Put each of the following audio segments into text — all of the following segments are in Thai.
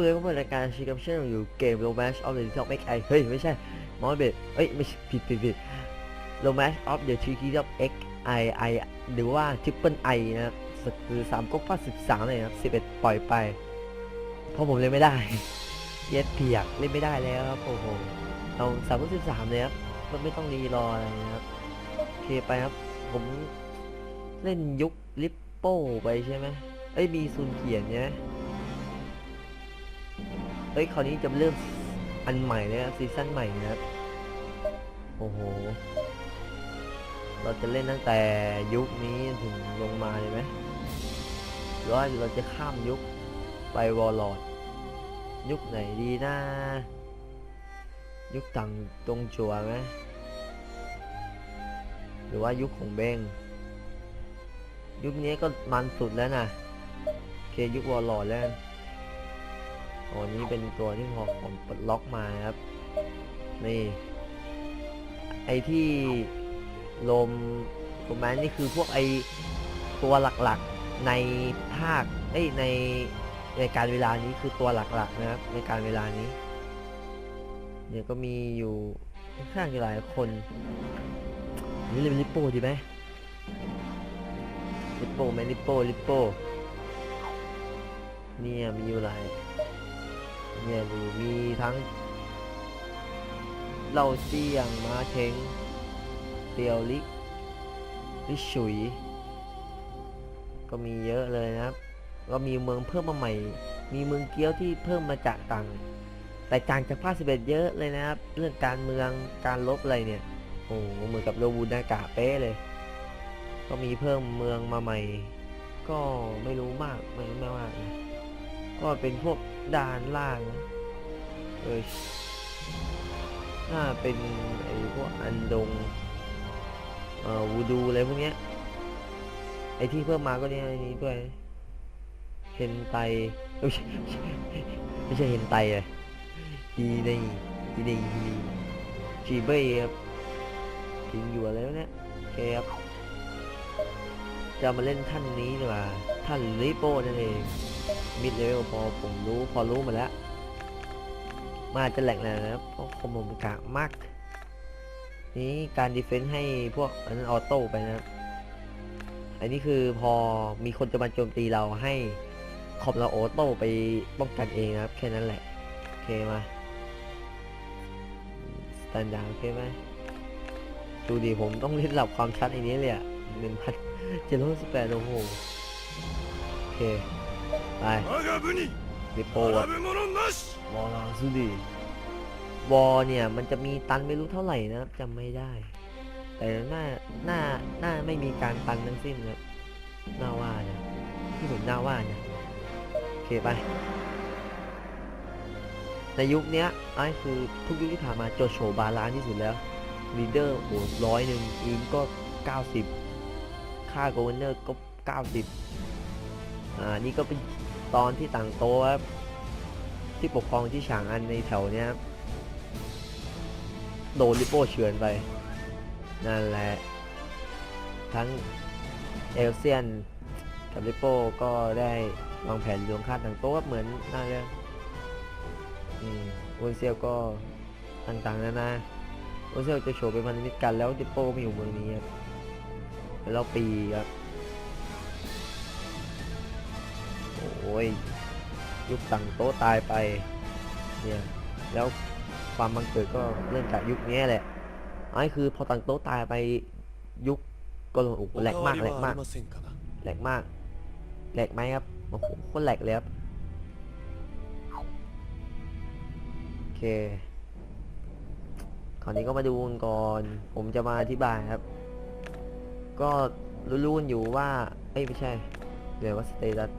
สวัสดีครับผมรายการชีกับเช่นอยู่เกม Romance of the Top X I เฮ้ย ไม่ใช่มอสเบดเอ้ย ไม่ผิดผิดผิด Romance of the Three Keys of X I I หรือว่า Triple I นะครับคือสามก๊กฟาดสิบสามเลยครับสิบเอ็ดปล่อยไป เพราะผมเล่นไม่ได้ เย็ดเพียกเล่นไม่ได้แล้วครับโอ้โหเอาสามก๊กสิบสามเลยครับมันไม่ต้องรีรออะไรนะครับโอเคไปครับ ผมเล่นยุคลิปโป้ไปใช่ไหมเอ้ยมีซุนเขียนใช่ไหม เฮ้ยคราวนี้จะเริ่มอันใหม่เลยนะซีซั่นใหม่นะครับโอ้โห เราจะเล่นตั้งแต่ยุคนี้ถึงลงมาเลยไหมหรือว่าเราจะข้ามยุคไปวอลลอดยุคไหนดีนะ ยุคต่างตรงจัวไหมหรือว่ายุคของเบงยุคนี้ก็มันสุดแล้วนะโอเคยุควอลลอดแล้ว โอ้นี่เป็นตัวที่พอผมปลดล็อกมาครับ นี่ ไอที่ลมโรแมนนี่คือพวกไอตัวหลักๆในภาคเอ้ยในในการเวลานี้คือตัวหลักๆนะครับ ในการเวลานี้ เนี่ยก็มีอยู่ค่อนข้างจะหลายคน นี่เล่นลิปโป้ดีไหมลิปโป้ไหมลิปโป้ลิปโป้เนี่ยมีอยู่หลาย เนี่ยดูมีทั้งเหล่าเจียงมาเทงเตียวลิลิฉุย ก็มีเยอะเลยนะครับ ก็มีเมืองเพิ่มมาใหม่ มีเมืองเกี้ยวที่เพิ่มมาจากต่างแต่ต่างจากภาคสิบเอ็ดเยอะเลยนะครับ เรื่องการเมืองการลบอะไรเนี่ยโอ้โหเหมือนกับโรบูนากาเป๊ะเลย ก็มีเพิ่มเมืองมาใหม่ ก็ไม่รู้มากไม่รู้ไม่มากนะก็เป็นพวก ด่านล่างเออน่าเป็นไอ้พวกอันดงเอ่อวูดูอะไรพวกเนี้ยไอ้ที่เพิ่มมาก็เนี่ยไอ้นี้ด้วยเฮนไตเอ้ยไม่ใช่ไม่ใช่เฮนไตเลยฮีนี่ฮีนี่ฮีนี่จีเบ้ครับกินอยู่แล้วเนี่ยโอเคครับจะมาเล่นท่านนี้ดีกว่าท่านลิโป้นั่นเอง มิดเลเวลพอผมรู้พอรู้มาแล้วมาจะแหลกแล้วนะเพราะคมผมกากมาก นี้การดีเฟนต์ให้พวกอันนั้นออโต้ไปนะอันนี้คือพอมีคนจะมาโจมตีเราให้คอมเราออโต้ไปป้องกันเองนะครับ แค่นั้นแหละ โอเคมาสแตนดาร์โอเคไหมดูดิผมต้องเล่นระดับความชัดอันนี้เลยอะหนึ่งพันเจ็ดร้อยสิบแปดโอ้โหโอเค ไปลิโปะวอลาสุดีวอเนี่ยมันจะมีตันไม่รู้เท่าไหร่นะจำไม่ได้ แต่หน้าหน้าหน้าไม่มีการตันทั้งสิ้นนะหน้าว่าเนี่ยที่ผมหน้าว่าเนี่ยโอเคไปในยุคนี้ไอ้คือทุกยุคที่ผ่านมาโจโฉบาลานที่สุดแล้วลีดเดอร์โหร้อยหนึ่งอินก็ 90 ค่าโกลเนอร์ก็ 90 อ่า นี่ก็เป็น ตอนที่ต่างโตครับที่ปกครองที่ฉางอันในแถวเนี้ยโดนลิโป้เฉือนไป นั่นแหละ ทั้งเอลเซียนกับลิโป้ก็ได้วางแผนลวงฆ่าต่างโต๊ะเหมือนน่าจะอืมอุนเซียวก็ต่างๆนานาอุนเซียวจะโฉบเป็นพันธมิตรกันแล้วลิโป้มาอยู่เมืองนี้ครับแล้วปีครับ ยยุคตังโตตายไปเนี่ยแล้วความบังเกิดก็เรื่องจากยุคนี้แหละไอ้คือพอตังโตตายไปยุคก็ลงอุกแหลกมากแหลกมากแหลกมากแหลกไหมครับโอ้โหคตแหลกเลยครับโอเคคราวนี้ก็มาดูกันก่อน ผมจะมาอธิบายครับ ก็รู้ๆอยู่ว่า เอ้ยไม่ใช่เดี๋ยวว่าสเตตัส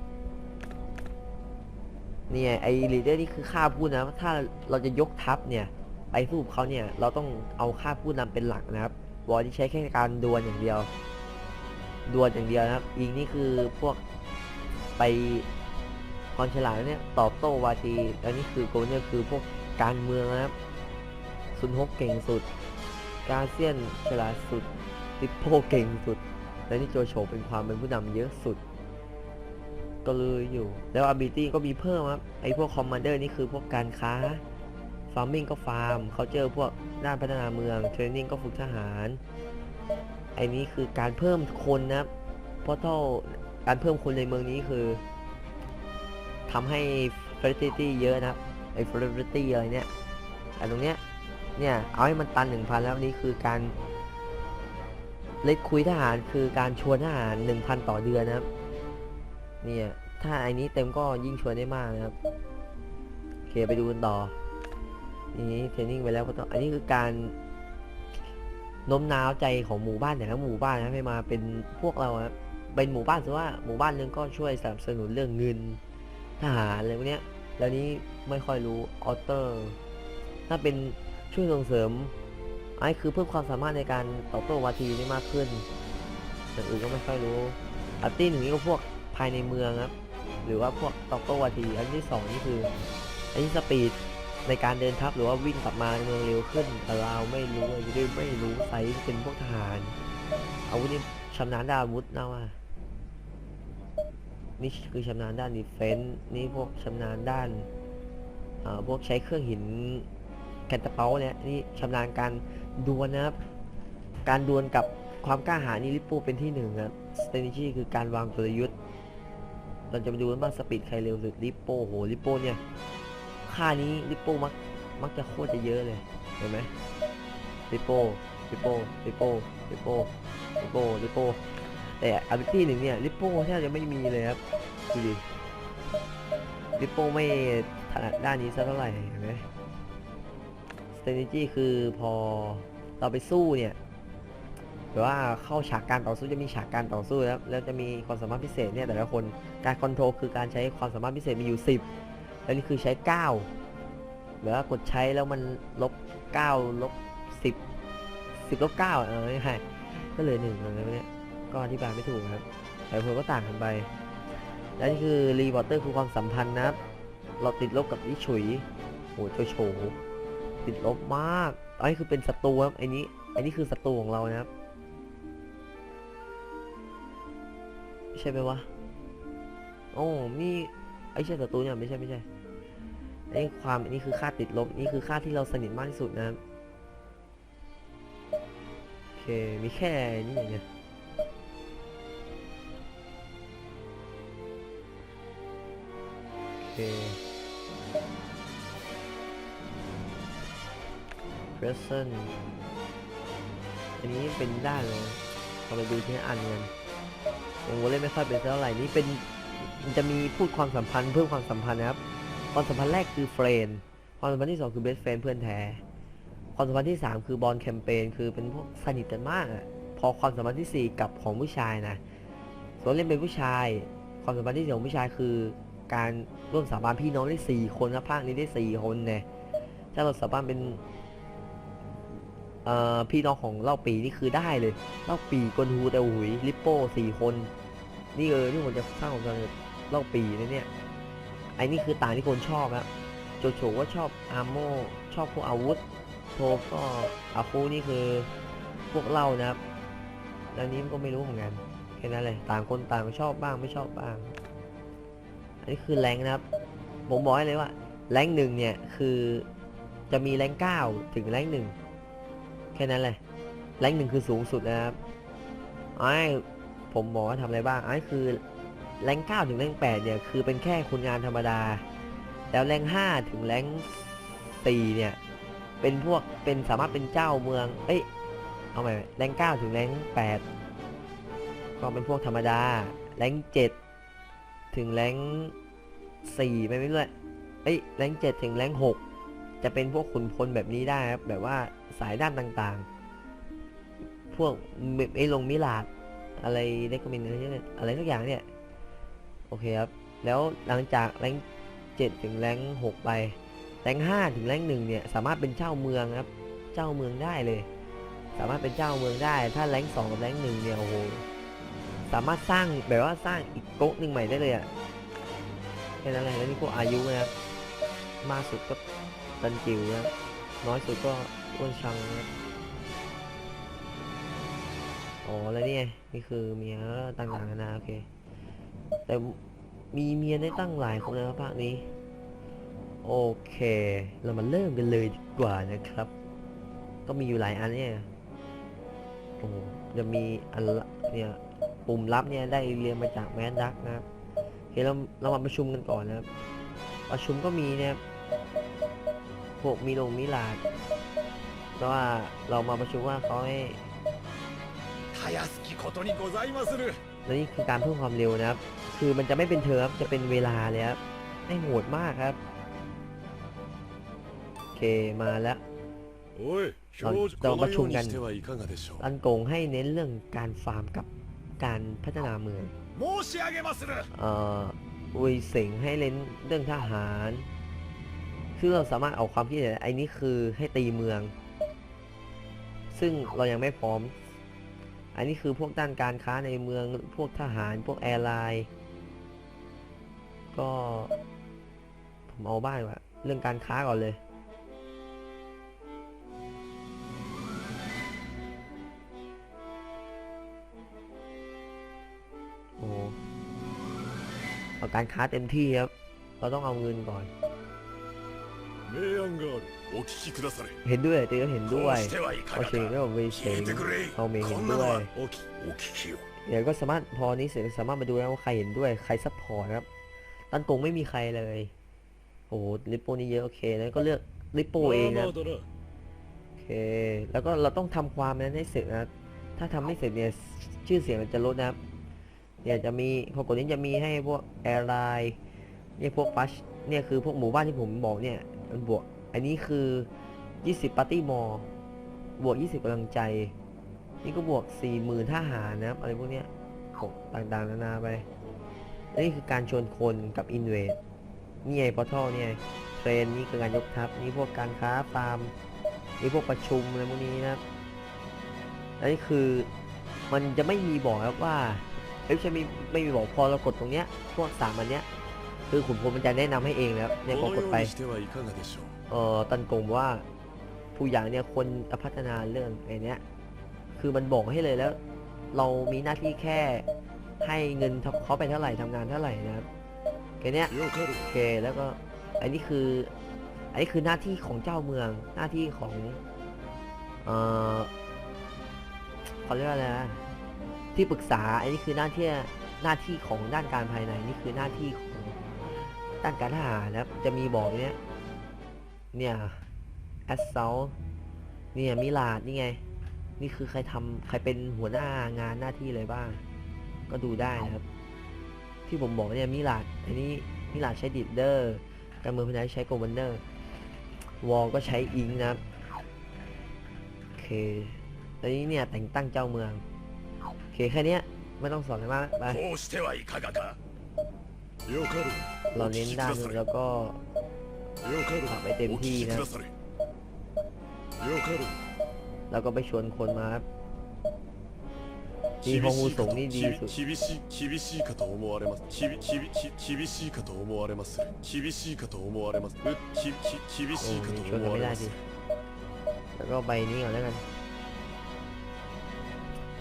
เนี่ยไอ้ลีดเดอร์นี่คือค่าผู้นำถ้าเราจะยกทัพเนี่ยไปสู้กับเขาเนี่ยเราต้องเอาค่าผู้นำเป็นหลักนะครับวอร์ที่ใช้แค่การดวลอย่างเดียวดวลอย่างเดียวนะครับอิงนี่คือพวกไปคอนฉลาดเนี่ยตอบโต้วาทีอันนี้คือโกเนี่ยคือพวกการเมืองนะครับซุนฮกเก่งสุด กาเซียนฉลาดสุดติปโปเก่งสุด และนี่โจโฉเป็นความเป็นผู้นำเยอะสุด ก็เลยอยู่ แล้ว ability ก็มีเพิ่มครับ ไอพวก commander นี่คือพวกการค้า farming ก็ฟาร์มเขาเจอพวกด้านพัฒนาเมือง training ก็ฝึกทหาร ไอนี้คือการเพิ่มคนนะครับ เพราะเท่าการเพิ่มคนในเมืองนี้คือทำให้ fertility เยอะนะครับ ไอ้ fertility อะไรเนี่ยอันตรงเนี้ย เนี่ย เอาให้มันตันหนึ่งพันแล้วนี่คือการเล็กคุยทหารคือการชวนทหารหนึ่งพันต่อเดือนนะครับ เนี่ยถ้าไอ้นี้เต็มก็ยิ่งชวนได้มากนะครับโอเคไปดูกันต่อนี่เทรนนิ่งไปแล้วก็ต้องอันนี้คือการโน้มน้าวใจของหมู่บ้านแต่ละหมู่บ้านนะให้มาเป็นพวกเราครับเป็นหมู่บ้านถือว่าหมู่บ้านนึงก็ช่วยสนับสนุนเรื่องเงินทหารอะไรพวกเนี้ยแล้วนี้ไม่ค่อยรู้ออเตอร์ถ้าเป็นช่วยส่งเสริมไอ้คือเพิ่มความสามารถในการตอบโต้วาทีได้มากขึ้นอย่างอื่นก็ไม่ค่อยรู้อาร์ตี้หนึ่งนี่ก็พวก ภายในเมืองครับ หรือว่าพวกตอบโต้วาทีอันที่สองนี่คือ อันนี้สปีดในการเดินทัพหรือว่าวิ่งกลับมาในเมืองเร็วขึ้น แต่เราไม่รู้เลยไม่ไม่รู้ไซส์เป็นพวกทหาร อาวุธนี่ชำนาญด้านอาวุธนะว่า นี่คือชำนาญด้านดีเฟนส์นี่พวกชำนาญด้านอ่าพวกใช้เครื่องหินแคนตาเปาเนี่ยนี่ชำนาญการดวลนะครับ การดวลกับความกล้าหาญนี่ลิปโป้เป็นที่หนึ่งครับ strategy คือการวางกลยุทธ์ เราจะมาดูกันว่าสปีดใครเร็วสุดลิปโป้โหลิปโป้เนี่ยค่านี้ลิปโป้มักมักจะโคตรจะเยอะเลยเห็นไหมลิปโป้ลิปโป้ลิปโป้ลิปโป้ลิปโป้ลิปโป้แต่อาบิตี้หนึ่งเนี่ยลิปโป้แทบจะไม่มีเลยครับดูดิลิปโป้ไม่ถนัดด้านนี้สักเท่าไหร่เห็นไหม strategy คือพอเราไปสู้เนี่ย หรือว่าเข้าฉากการต่อสู้จะมีฉากการต่อสู้แล้วแล้วจะมีความสามารถพิเศษเนี่ยแต่ละคนการคอนโทรลคือการใช้ความสามารถพิเศษมีอยู่ 10 แล้วนี่คือใช้ 9 หรือว่ากดใช้แล้วมันลบ9ลบ10 10ลบ9เออไม่ใช่ก็เหลยหนึ่งอะไรเนี้ยก็อธิบายไม่ถูกครับแต่ผลก็ต่างกันไป และนี่คือรีวอเตอร์คือความสัมพันธ์นะครับเราติดลบกับลิฉุยโหโจโฉติดลบมากอันนี้คือเป็นศัตรูครับไอ้นี้ไอ้นี่คือศัตรูของเรานะครับ ใช่ไหมวะ โอ้นี่ไอ้ใช่ศัตรูเนี่ยไม่ใช่ไม่ใช่ไอ้ความอันนี้คือค่าติดลบนี่คือค่าที่เราสนิทมากที่สุดนะครับโอเคมีแค่นี้อย่างเงี้ยโอเค present อันนี้เป็นด้านเลยเราไปดูที่อันกัน ผมก็เล่นไม่ค่อยเป็นเท่าไหร่นี่เป็นจะมีพูดความสัมพันธ์เพิ่มความสัมพันธ์นะครับ ความสัมพันธ์แรกคือเฟรนความสัมพันธ์ที่สองคือเบสเฟรนเพื่อนแท้ความสัมพันธ์ที่สามคือบอลแคมเปญคือเป็นพวกสนิทกันมากอะพอความสัมพันธ์ที่สี่กับของผู้ชายนะส่วนเล่นเป็นผู้ชาย ความสัมพันธ์ที่สี่ของผู้ชายคือ การร่วมสาบานพี่น้องได้สี่คนนะภาคนี้ได้สี่คนเนี่ยถ้าเราสาบานเป็น พี่น้องของเล่าปีนี่คือได้เลย เล่าปีกนฮูแต่หุยลิปโป้สี่คน นี่เออที่ผมจะสร้างของกาเล่าปีนะเนี่ยไอ้นี่คือต่างที่คนชอบครับโจโฉก็ชอบอาร์โมชอบพวกอาวุธโทก็อาคูนี่คือพวกเล่านะครับแล้วนี้มันก็ไม่รู้เหมือนกันแค่นั้นเลยต่างคนต่างชอบบ้างไม่ชอบบ้าง อันนี้คือแรงนะครับ ผมบอกให้เลยว่า แรงหนึ่งเนี่ยคือจะมีแรงเก้าถึงแรงหนึ่ง ค่นั้นเลยแรงหนึ่งคือสูงสุดนะครับไอ้ผมบอกว่าทำอะไรบ้างไอ้คือแรงเก้าถึงแรงแปดเนี่ยคือเป็นแค่คุณงานธรรมดา แล้วแรงห้าถึงแรงสี่เนี่ยเป็นพวกเป็นสามารถเป็นเจ้าเมือง เอ้ยเอาใหม่แรงเก้าถึงแรงแปดก็เป็นพวกธรรมดา แรงเจ็ดถึงแรงสี่ไปไม่เลยเอ้ยแรงเจ็ดถึงแรงหกจะเป็นพวกขุนพลแบบนี้ได้ครับแบบว่า สายด้านต่างๆ พวกไอ้ลงมิลาดอะไรได้ก็มินอะไรเนี่ยอะไรทุกอย่างเนี่ย โอเคครับ แล้วหลังจากแรงเจ็ดถึงแรงหกไป แรงห้าถึงแรงหนึ่งเนี่ย สามารถเป็นเจ้าเมืองครับ เจ้าเมืองได้เลย สามารถเป็นเจ้าเมืองได้ ถ้าแรงสองกับแรงหนึ่งเนี่ยโอ้โห สามารถสร้างแบบว่าสร้างอีกโก๊กหนึ่งใหม่ได้เลยอะแค่นั้นแหละแล้วนี่พวกอายุนะครับ มากสุดก็ตันจิ๋วนะน้อยสุดก็ อ้วนชังนะครับอ๋อแล้วนี่ไงนี่คือเมียต่างๆนานาโอเค แต่มีเมียได้ตั้งหลายคนนะครับภาคนี้ โอเค เรามาเริ่มกันเลยดีกว่านะครับ ก็มีอยู่หลายอันเนี่ยโอ้จะมีอันเนี่ยปุ่มลับเนี่ยได้เรียนมาจากแมนดักนะครับโอเคเราเรามาประชุมกันก่อนนะครับประชุมก็มีเนี่ยพวกมีลงมิลาด เพราะว่าเรามาประชุมว่าเขาให้ たやすきことにございまする และนี่คือการเพิ่มความเร็วนะครับ คือมันจะไม่เป็นเทอมครับจะเป็นเวลาเลยครับให้โหดมากครับ โอเคมาแล้ว おいあ表じゃあこのようにマッチョンガンしてはいかがでしょう ตันโกงให้เน้นเรื่องการฟาร์มกับการพัฒนาเมือง 申し上げまする เอ่ออุยเสงให้เน้นเรื่องทหาร คือเราสามารถเอาความคิดเห็นไอ้นี่คือให้ตีเมือง ซึ่งเรายังไม่พร้อม อันนี้คือพวกด้านการค้าในเมืองพวกทหารพวกแอร์ไลน์ก็ผมเอาบ้างว่าเรื่องการค้าก่อนเลยโอ้เอาการค้าเต็มที่ครับ เราต้องเอาเงินก่อน เห็นด้วยตีก็เห็นด้วยโอเคก็เวเชงเอาเมงเห็นด้วยเดี๋ยวก็สามารถพอนี้เสร็จสามารถมาดูแล้วว่าใครเห็นด้วยใครซัพพอร์ตครับตันกงไม่มีใครเลยโอ้โหลิปโปนี่เยอะโอเคแล้วก็เลือกลิปโปเองนะโอเคแล้วก็เราต้องทำความนั้นให้เสร็จนะถ้าทำไม่เสร็จเนี่ยชื่อเสียงมันจะลดนะเนี่ยจะมีพอกดนี้จะมีให้พวกแอร์ไลน์เนี่ยพวกฟัชเนี่ยคือพวกหมู่บ้านที่ผมบอกเนี่ย มันบวก อันนี้คือ 20ปาร์ตี้มอลบวก 20กำลังใจ นี่ก็บวก 40,000ทหารนะครับ อะไรพวกเนี้ยโอ้ต่างๆนานาไป นี่คือการชวนคนกับอินเวดนี่ไงพอทัลเนี่ยเทรนนี่คือการยกทัพ นี่พวกการค้าฟาร์มนี่พวกประชุมอะไรพวกนี้นะครับและนี่คือมันจะไม่มีบอกครับว่าเอ้ยไม่ใช่ไม่ไม่มีบอกพอเรากดตรงเนี้ยพวกสามอันเนี้ย คือขุนพลมันจะแนะนำให้เองแล้วเนี่ยผมกดไปเออตันกงว่า ผู้อย่างเนี่ยคนพัฒนาเรื่องไอ้นี้คือมันบอกให้เลยแล้ว เรามีหน้าที่แค่ให้เงินเขาไปเท่าไหร่ทำงานเท่าไหร่นะครับแกเนี้ยโอเคแล้วก็อันนี้คือ อันนี้คือหน้าที่ของเจ้าเมือง หน้าที่ของเอ่อเขาเรียกว่าอะไรนะที่ปรึกษา อันนี้คือหน้าที่หน้าที่ของด้านการภายในนี่คือหน้าที่ของ ด้านการทหารนะครับ จะมีบอกเนี้ย เนี่ยแอสเซลเนี่ยมิลาดนี่ไง นี่คือใครทำใครเป็นหัวหน้างานหน้าที่อะไรบ้าง ก็ดูได้นะครับ ที่ผมบอกเนี่ยมิลาดอันนี้มิลาดใช้ดิดเดอร์การเมืองพนันใช้โกลวันเดอร์วอลก็ใช้อิงนะครับโอเคอันนี้เนี่ยแต่งตั้งเจ้าเมืองโอเคแค่นี้ไม่ต้องสอนอะไรมากไป こうしてはいかがかよかろ เรา うお เน้ 聞 น きく ด้าน だされ แล้วก็ よかろ ฝากไว้เต็ม うお聞 ที่ き นะ くだされよかろう แล้วก็ไปชวนคนมาครับ 厳しい日本語かとにリースきび厳しい厳しいかと思われますきびきびき厳しいかと思われます厳しいかと思われますうきき厳し โอ้ いかと ชวน 思 กัน わ ไม่ れ ได้ ます สิแล้วก็ใบนี้ก่อนแล้วกัน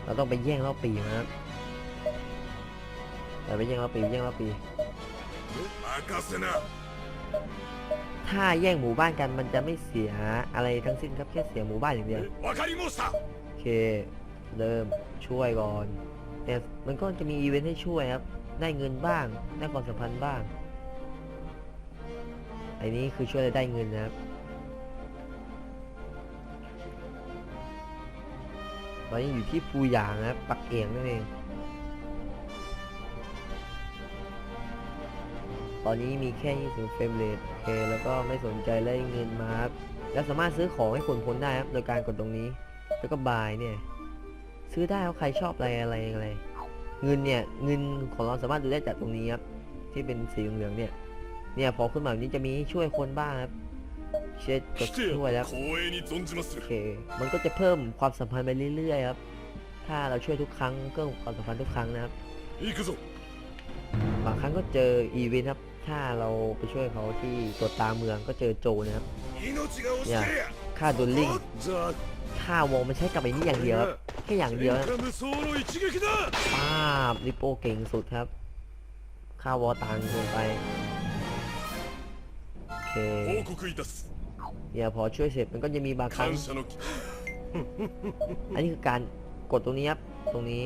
เราต้องไปแย่งรอบปีมาครับแต่ไปแย่งรอบปีแย่งรอบปี 任せな ถ้าแย่งหมู่บ้านกันมันจะไม่เสียอะไรทั้งสิ้นครับแค่เสียหมู่บ้านอย่างเดียว わかりました โอเค เริ่มช่วยก่อนแต่มันก็จะมีอีเวนต์ให้ช่วยครับ ได้เงินบ้าง ได้ความสัมพันธ์บ้างไอ้นี้คือช่วยแล้วได้เงินนะครับตอนนี้อยู่ที่ปูหยางนะครับ ปักเอียงนั่นเอง อนนี้มีแค่ 20 เฟรมเรทโอเคแล้วก็ไม่สนใจเลยเงินมาครับแล้วสามารถซื้อของให้คนพ้นได้ครับ โดยการกดตรงนี้ แล้วก็บายเนี่ย ซื้อได้เอาใครชอบอะไรอะไรอะไร เงินเนี่ย เงินของเราสามารถดูได้จากตรงนี้ครับ ที่เป็นสีเหลืองเนี่ย เนี่ยพอขึ้นมาแบบนี้จะมีช่วยคนบ้างครับ เช็ดกดช่วยแล้ว โอเค มันก็จะเพิ่มความสัมพันธ์ไปเรื่อยๆครับ ถ้าเราช่วยทุกครั้งก็ความสัมพันธ์ทุกครั้งนะครับบางครั้งก็เจออีเวนต์ครับ ถ้าเราไปช่วยเขาที่ตัวตาเมืองก็เจอโจนะครับอย่าฆ่าดุลลิงฆ่าวงมันใช้กับไอ้นี่อย่างเดียวแค่อย่างเดียวป้าบริโปเก่งสุดครับฆ่าวอตังลงไปโอเคอนี่ยพอช่วยเสร็จมันก็จะมีบางครั้งอันนี้คือการกดตรงนี้ครับตรงนี้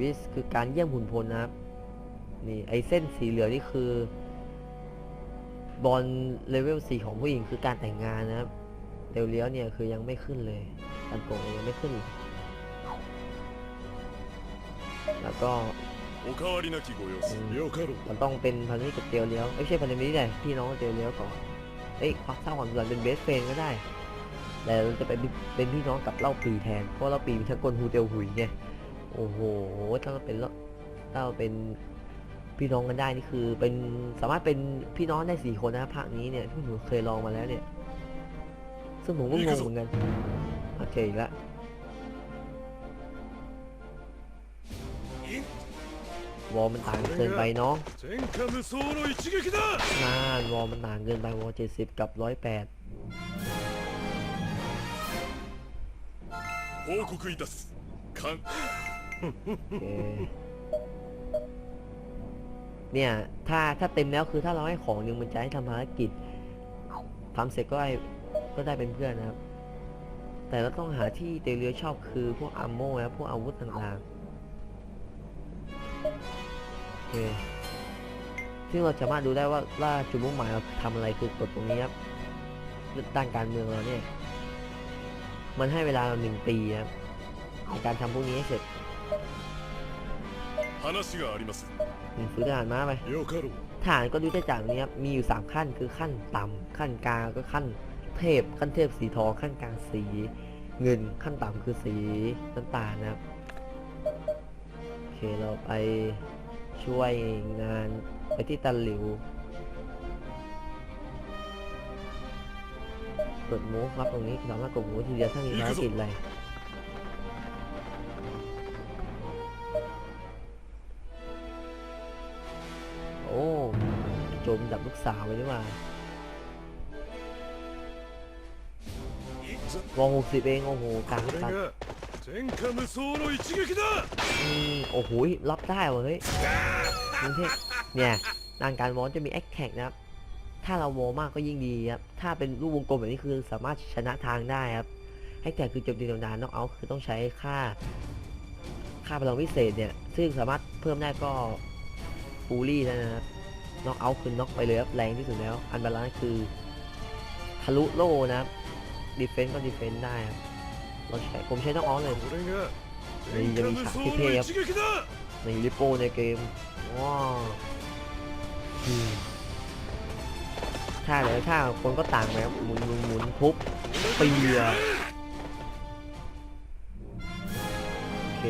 วิสคือการเยี่ยมหุ่นพลนะครับนี่ไอเส้นสีเหลืองนี่คือ บอลเลเวล4ของผู้หญิงคือการแต่งงานนะครับเดลเลี้ยวเนี่ยคือยังไม่ขึ้นเลยอันโกงยังไม่ขึ้น แล้วก็มันต้องเป็นพันธมิตรกับเตียวเลี้ยวไม่ใช่พันธมิตรเลยพี่น้องเตียวเลี้ยวก่อนเอ้ยความสร้างความสัมพัเป็นเบสเฟนก็ได้ แต่เราจะไปเป็นพี่น้องกับเล่าปีแทน เพราะเล่าปีมีทั้งกลฮูเตียวหุยไง โอ้โห ถ้าเราเป็นถ้าเราเป็น พี่น้องกันได้นี่คือ เป็นสามารถเป็นพี่น้องได้สี่คนนะภาคนี้เนี่ยที่หนูเคยลองมาแล้วเนี่ย ซึ่งผมก็งงเหมือนกันโอเคอีกแล้ววอลมันต่างเกินไปเนาะ 前科無双の一撃だ นานวอลมันต่างเกินไปวอลเจ็ดสิบกับร้อยแปด 報告いたすかん โอ เนี่ย ถ้าถ้าเต็มแล้วคือถ้าเราให้ของหนึ่งมันจะให้ทำภารกิจทำเสร็จก็ได้ก็ได้เป็นเพื่อนนะครับ แต่เราต้องหาที่เตเรือชอบคือพวกอัมโมนะพวกอาวุธต่างๆโอเคซึ่งเราสามารถดูได้ว่าว่าจุดมุ่งหมายเราทำอะไรคือกดตรงนี้ครับด้านการเมืองเราเนี่ย มันให้เวลาเราหนึ่งปีครับในการทำพวกนี้ให้เสร็จ 話があります อืมซื้อทหารม้าไป よかろう ทหารก็ดูได้จากนี้ครับ มีอยู่ 3 ขั้น คือขั้นต่ำ ขั้นกลางก็ขั้นเทพ ขั้นเทพสีทอง ขั้นกลางสี เงิน ขั้นต่ำคือสีน้ำตาลนะครับ โอเค เราไปช่วยงานไปที่ตันหลิวกดมูฟครับตรงนี้สามารถกดมูฟทีเดียวถ้ามีภารกิจอะไร ำดับลูกสาวไว้ด้วย嘛าวงหกสิบเอง โอ้โหกลางตันอืมโอ้โหรับได้วะเฮ้ยนี่เนี่ยนางการวอลจะมีแอคแท็กนะครับ ถ้าเราโมมากก็ยิ่งดีครับ ถ้าเป็นรูปวงกลมแบบนี้คือสามารถชนะทางได้ครับแอคแท็กคือโจมตีธรรมดานอกเอาคือต้องใช้ค่า ค่าพลังพิเศษเนี่ย ซึ่งสามารถเพิ่มได้ก็ฟูลี่นะครับ น็อกเอาท์คือน็อกไปเลยครับแรงที่สุดแล้ว อันบาลานซ์คือทะลุโล่นะครับดีเฟนต์ก็ดีเฟนต์ได้ครับเราใช้ผมใช้น็อกเอาท์เลยนี่จะมีฉากเท่ๆครับในลิปโป้ในเกมว้าวท่าเลยถ้าคนก็ต่างไปครับหมุนหมุนหมุนทุบปีอะโอเค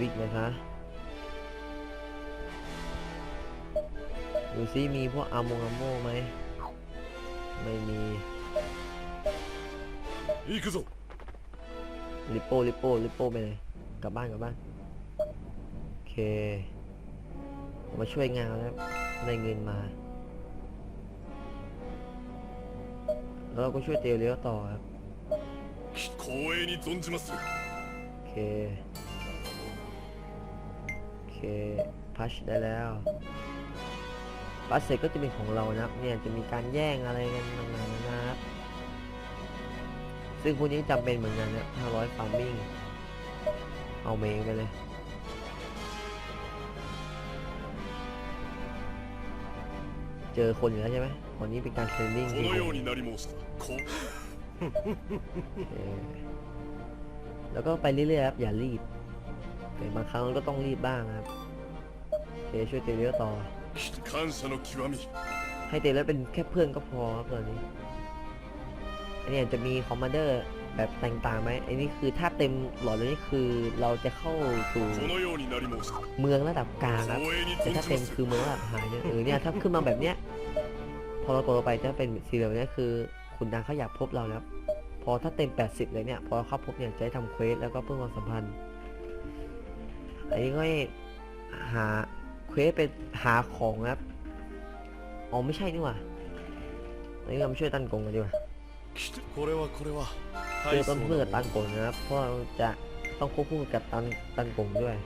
วิ่งนะยฮะ ดูซิมีพวกอามงอมโมไหม ไม่มีอีกซุลิโป้ลิโป้ลิโป้ไปเลยกลับบ้านกลับบ้าน โอเค มาช่วยงานแล้วได้เงินมา แล้วเราก็ช่วยเตียวเลี้ยวต่อครับโอเค โอเค พัชได้แล้ว บัสเสร็จก็จะเป็นของเรานะเนี่ยจะมีการแย่งอะไรกันต่างๆนะครับ ซึ่งพวกนี้จำเป็นเหมือนกันนะ500ฟาร์มิ่งเอาเมงไปเลยเจอคนอยู่แล้วใช่ไหมวันนี้เป็นการเทรนนิ่งแล้วก็ไปเรื่อยๆครับ อย่ารีบแต่บางครั้งก็ต้องรีบบ้างครับเคช่วยเตเลียต่อ 感謝の極み ให้เตเลียเป็นแค่เพื่อนก็พอครับตอนนี้อันนี้จะมีคอมมานเดอร์แบบต่างๆไหมอันนี้คือถ้าเต็มหลอดเลยนี่คือเราจะเข้าสู่ このようになり申した เมืองระดับกลางครับ 光栄に แต่ 存 ถ้า じ เต็ ま ม す คือเมืองระดับหายเนี่ยเออเนี่ยถ้าขึ้นมาแบบเนี้ย พอเรากดลงไปจะเป็นสีเหลืองเนี่ยคือคุณดังเขาอยากพบเราแล้ว พอถ้าเต็ม 80 เลยเนี่ย พอเข้าพบเนี่ยจะได้ทำเควสแล้วก็เพิ่มความสัมพันธ์ อันนี้ก็ให้หา เควสไปหาของครับอ๋อไม่ใช่นี่หว่านี่เราช่วยตันกงกันดีกว่าเจอต้นเพื่อตันกงนะครับ เพราะจะต้องควบคู่กับตันตันกงด้วย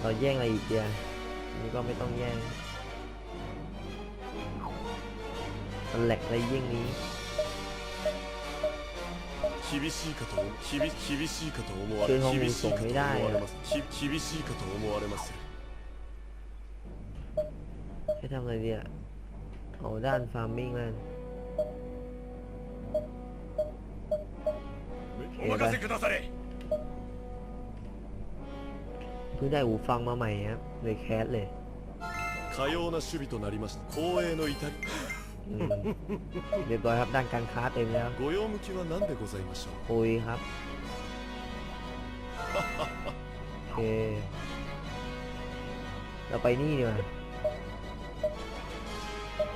เราแย่งอะไรอีกเดียนี่ก็ไม่ต้องแย่งแหลกอะไรยิ่งนี้ 厳しいかと思厳厳しいかと思われคือห้อง 厳しいかとส่งไม่ 思 ได้ わ อะ れますき厳しいかと思われます ให้ทำอะไรดีอ่ะเอาด้านฟาร์มมิ่งแล้วกัน お任せくだされ เพิ่งได้หูฟังมาใหม่ครับเลยแคสเลย かような守備となりました光栄の至り อืม เรียบร้อยครับด้านการค้าเต็มแล้ว ご用向きは何でございましょう คุยครับ โอเค เราไปนี่ดีกว่า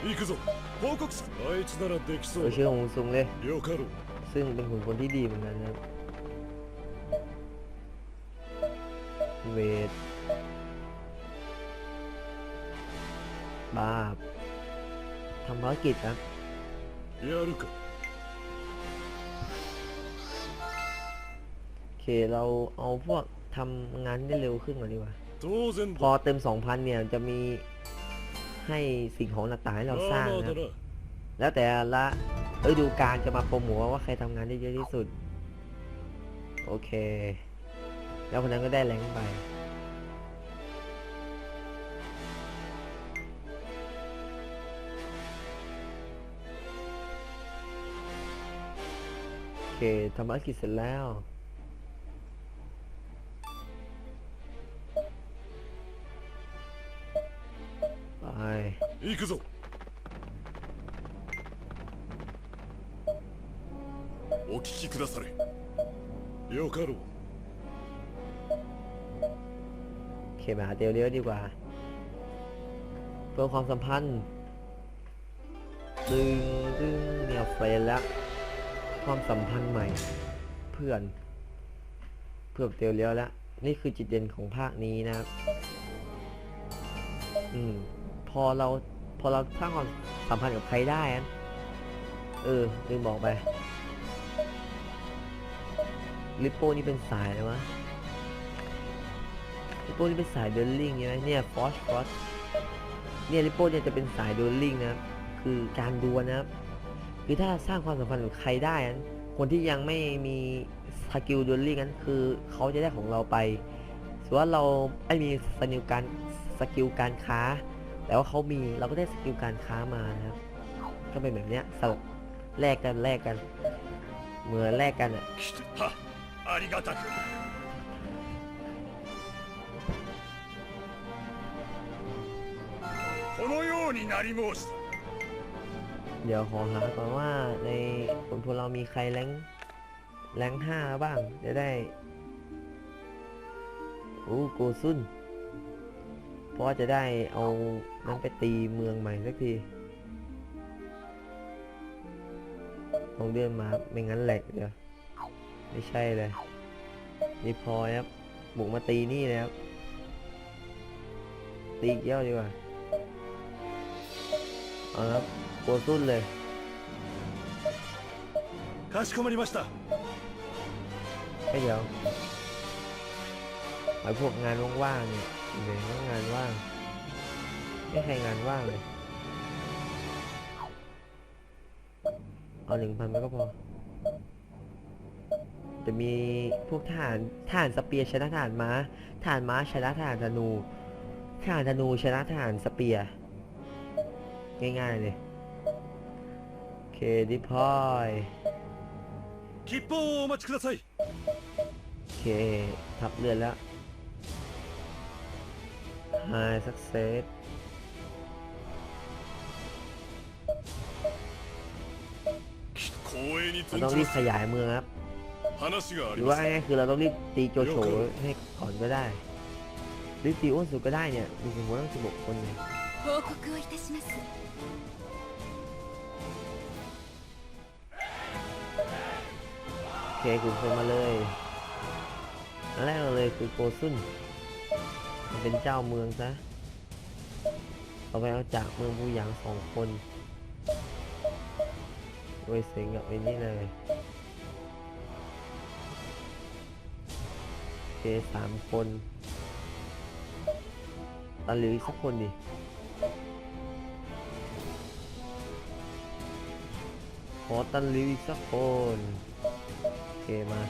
行くぞ報告すあいつならできそ เราชื่อของซุงเลย よかろう ซึ่งเป็นขุนพลที่ดีเหมือนกันนะครับ เวท บาปท ทำภารกิจครับโอเคเราเอาพวกทำงานได้เร็วขึ้นก่อนดีกว่าพอเต็ม 2,000 เนี่ยจะมีให้สิ่งของต่าตาให้เราสร้างนะแล้วแต่ละเออดูการจะมาโปรโมทว่าใครทำงานได้เยอะที่สุด โอเค แล้วคนนั้นก็ได้แรงไป ทำภารกิจเสร็จแล้ว ไป 行くぞお聞きくだされよかろう โอเคมาหาเตียวเลี้ยวดีกว่า เพื่อความสัมพันธ์ ดึงดึงเนี่ยเฟรนแล้ว ความสัมพันธ์ใหม่ เพื่อน เพื่อนเตียวเลี้ยวแล้ว นี่คือจุดเด่นของภาคนี้นะครับ อืม พอเราพอเราสร้างความสัมพันธ์กับใครได้อะเออลืมบอกไปลิปโป้นี่เป็นสายเลยวะลิปโป้นี่เป็นสายเดินลิงใช่ไหมเนี่ยฟอสฟอสเนี่ยลิปโป้เนี่ยจะเป็นสายเดินลิงนะครับคือการดวลนะครับ คือถ้าสร้างความสัมพันธ์กับใครได้นั้นคนที่ยังไม่มีสกิลดวลลิงนั้นคือเขาจะได้ของเราไปส่วนว่าเราไม่มีสกิลการสกิลการค้า แต่ว่าเขามีเราก็ได้สกิลการค้ามานะครับ ก็เป็นแบบเนี้ยสลับแลกกันแลกกัน เหมือนแลกกันอ่ะ 来てはありがたくこのようになり申した เดี๋ยวขอหาก่อนว่าในผลพวกเรามีใครแรงแรงห้าบ้างจะได้โอ้โกซุนเพราะจะได้เอานั้นไปตีเมืองใหม่สักทีลองเดินมาไม่งั้นแหลกเดี๋ยวไม่ใช่เลยนี่พอครับบุกมาตีนี่เลยครับตีอีกเย้าดีกว่าเอาครับ โกซุนเลย かしこまりました ไอ้เดี๋ยวไอ้พวกงานว่างๆเนี่ยเดี๋ยวก็งานว่าง ไม่ใครงานว่างเลย เอาหนึ่งพันไปก็พอ จะมีพวกทหารทหารสเปียร์ชนะทหารม้าทหารม้าชนะทหารธนูทหารธนูชนะทหารสเปียร์ง่ายๆเลย โอเค ดิพอย 吉報をお待ちください โอเค ทับเรือนแล้ว High success 光栄に เรา 存 ต้อง じ รี ま บ す ขยายเมืองครับ 話があ ห り รือ ま ว่า す ง่ายๆคือเราต้องรีบตีโจโฉให้ก่อนก็ได้รีบตีอ้วนสุดก็ได้เนี่ย มีสมมติตั้งสิบหกคนเนี่ย 報告をいたします เคคุณคนมาเลยอันแรกเลยคือโกซุนมันเป็นเจ้าเมืองซะเอาไปเอาจากเมืองบูหยางสองคนโดยเสิงกับไอ้นี่เลยโอเคสามคนตันหลืออีสักคนดิขอตันหลืออีกสักคนโอเค มา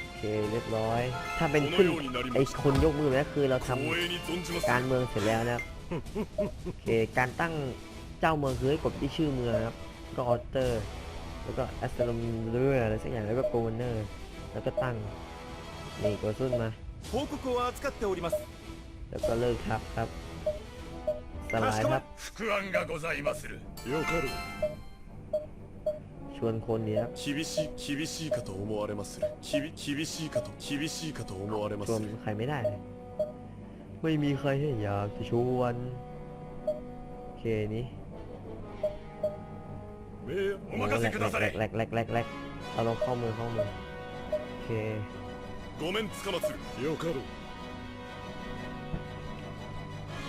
โอเคเรียบร้อย ถ้าเป็นขึ้นไอคนยกมือนะคือเราทำการเมืองเสร็จแล้วนะครับโอเคการตั้งเจ้าเมืองคือให้กดที่ชื่อเมืองครับ ก็ออเตอร์ แล้วก็แอสโตรมเรืออะไรสักอย่างแล้วก็โกเนอร์ แล้วก็ตั้ง นี่กดซุ่นมาแล้วก็เลิกครับครับ สลายครับ 副案がございまするよかろう ชวนคนเนี้ยครับ 厳しい厳しいかと思われまするきび厳しいかと厳しいかと思われま ชวน する ใครไม่ได้เลย ไม่มีใครให้อยากจะชวน โอเคนี้ 命お โอ้ 任 แหล せ ก く แหล だ ก さ แหล れ กแหลกแหลกแหลกแหลกเราต้องเข้าเมืองเข้าเมืองโอเค ごめんつかまするよかろう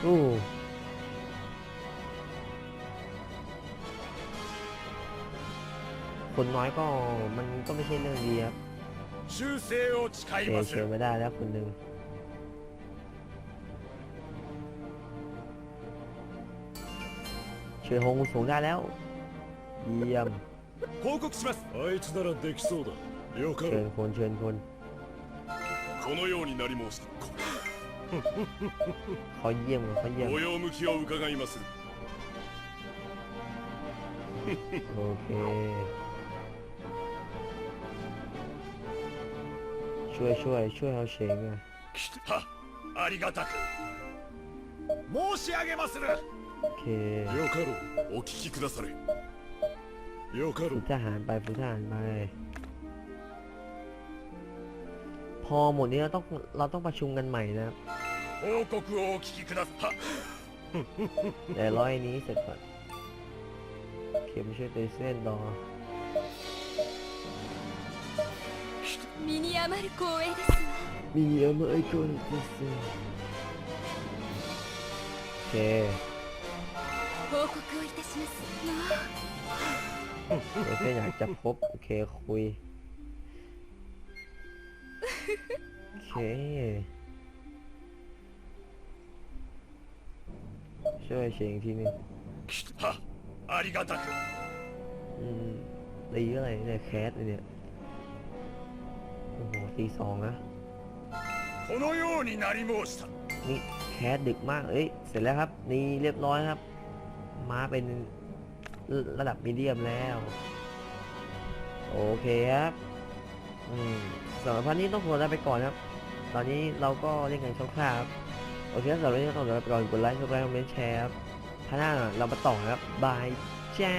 อู้ คนน้อยก็มันก็ไม่ใช่เรื่องดีครับเอเชียไม่ได้แล้วคนหนึ่งเชยฮงสูงได้แล้วเยี่ยมเชิญคนเชิญคนเขาเยี่ยมเขาเยี่ยมโอเค ช่วยช่วยช่วยเอาเฉงอะ はありがたく申し上げまする โอเค よかろうお聞きくだされよかろ ฝึ う กทหารไปฝึกทหารไป พอหมดนี้เราต้องเราต้องประชุมกันใหม่นะครับ 報告をお聞きくださは เดี๋ยวร้อยนี้เสร็จก่อนเข็มช่วยเตยเส้นรอ 身に余る光栄ですわ มีเยอะมากไอ้ตัวนี้เตยเส้นโอเค 報告をいたしますまあ เตยเส้นอยากจะพบ โอเค คุย โอเค ช่วยเชียงทีหนึง はありがたく อืมตีอะไรเนี่ยแคสเลยเนี่ย โอ้โหตีสองนะนี่แคสดึกมาก เอ้ย เสร็จแล้วครับ นี่เรียบร้อยครับ มาเป็นระดับมีเดียมแล้ว โอเคครับ อืมสำหรับพันนี้ต้องขอลาไปก่อนครับ ตอนนี้เราก็เล่นกันคร่าวโอเคสำหรับวันนี้ต้องขอลาไปก่อนกดไลค์กดไลค์คอมเมนต์แชร์ครับพันหน้าเรามาต่อครับบายแจ้